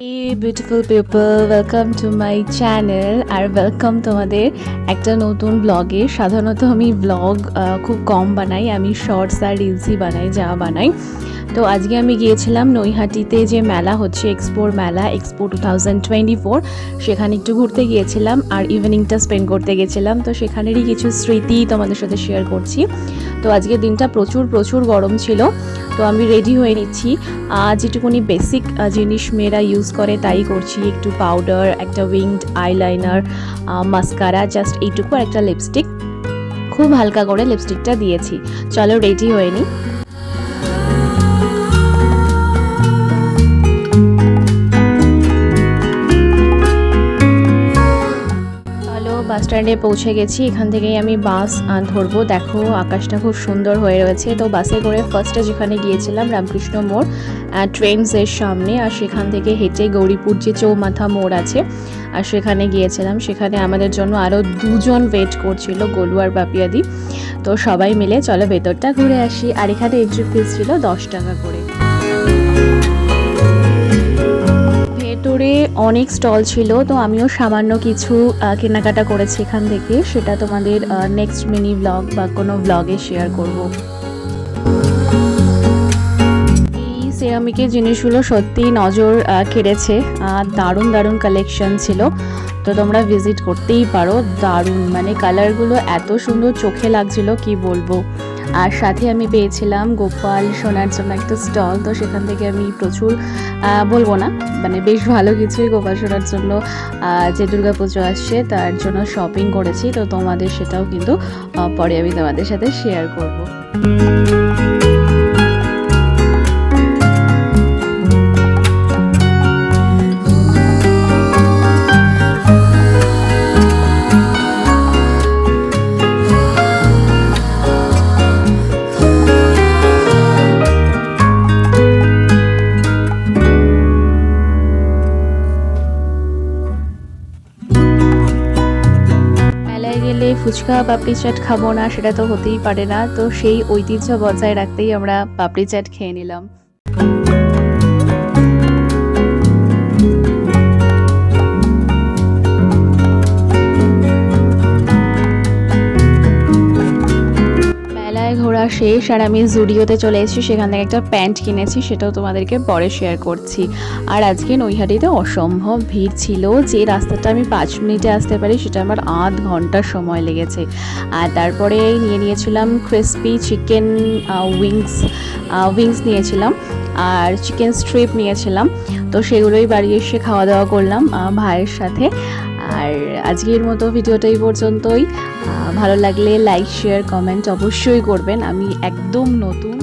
এই beautiful people welcome to my channel R welcome তোমাদের একটা নতুন ব্লগে সাধারণত আমি ব্লগ খুব কম বানাই, আমি শর্টস আর রিলসই বানাই, যা বানাই। তো আজকে আমি গিয়েছিলাম নৈহাটিতে যে মেলা হচ্ছে এক্সপোর মেলা expo two thousand twenty four সেখানে একটু ঘুরতে গিয়েছিলাম আর ইভিনিংটা স্পেন্ড করতে গেছিলাম। তো সেখানেরই কিছু স্মৃতি তোমাদের সাথে শেয়ার করছি। তো আজকে দিনটা প্রচুর প্রচুর গরম ছিল। তো আমি রেডি হয়ে নিচ্ছি। যেটুকুনি বেসিক জিনিস মেয়েরা ইউজ করে তাই করছি। একটু পাউডার একটা উইংড আইলাইনার মাস্কারা জাস্ট এইটুকু আর একটা লিপস্টিক খুব হালকা করে লিপস্টিকটা দিয়েছি। চলো রেডি হয়ে নিই বাস স্ট্যান্ডে পৌঁছে গেছি। এখান থেকেই আমি বাস ধরবো। দেখো, আকাশটা খুব সুন্দর হয়ে রয়েছে। তো বাসে করে ফার্স্টে যেখানে গিয়েছিলাম, রামকৃষ্ণ মোড় ট্রেনসের সামনে। আর সেখান থেকে হেঁটে গৌরীপুর যে চৌমাথা মোড় আছে, আর সেখানে গিয়েছিলাম। সেখানে আমাদের জন্য আরও দুজন ওয়েট করছিল গোলু আর বাপিয়াদি। তো সবাই মিলে, চলো ভেতরটা ঘুরে আসি। আর এখানে এন্ট্রি ফিস ছিল দশ টাকা করে। ভেতরে অনেক স্টল ছিল, তো আমিও সামান্য কিছু কেনাকাটা করেছি এখান থেকে। সেটা তোমাদের নেক্সট মিনি ব্লগ বা কোনো ব্লগে শেয়ার করব। এই সেরামিকের জিনিসগুলো সত্যি নজর কেড়েছে। দারুণ দারুণ কালেকশন ছিল। তো তোমরা ভিজিট করতেই পারো। দারুণ মানে কালারগুলো এত সুন্দর চোখে লাগছিল, কি বলব? আর সাথে আমি পেয়েছিলাম গোপাল সোনার জন্য একটা স্টল, তো সেখান থেকে আমি প্রচুর বলব না মানে বেশ ভালো কিছুই গোপাল সোনার জন্য যে দুর্গা পুজো আসছে তার জন্য শপিং করেছি, তো তোমাদের সেটাও কিন্তু পরে আমি তোমাদের সাথে শেয়ার করব। গেলে ফুচকা, পাপড়ি চাট খাব না, সেটা তো হতেই পারে না। তো সেই ঐতিহ্য বজায় রাখতেই আমরা পাপড়ি চাট খেয়ে নিলাম। শেষ আর আমি জুডিওতে চলে এসেছি, সেখান থেকে একটা প্যান্ট কিনেছি, সেটাও তোমাদেরকে পরে শেয়ার করছি। আর আজকে নৈহাটিতে অসম্ভব ভিড় ছিল, যে রাস্তাটা আমি পাঁচ মিনিটে আসতে পারি, সেটা আমার আধ ঘণ্টা সময় লেগেছে। আর তারপরে নিয়ে নিয়েছিলাম ক্রিসপি চিকেন উইংস উইংস নিয়েছিলাম, আর চিকেন স্ট্রিপ নিয়েছিলাম। তো সেগুলোই বাড়ি এসে খাওয়া দাওয়া করলাম ভাইয়ের সাথে। আর আজকের মতো ভিডিওটা এই পর্যন্তই। ভালো লাগলে লাইক শেয়ার কমেন্ট অবশ্যই করবেন। আমি একদম নতুন।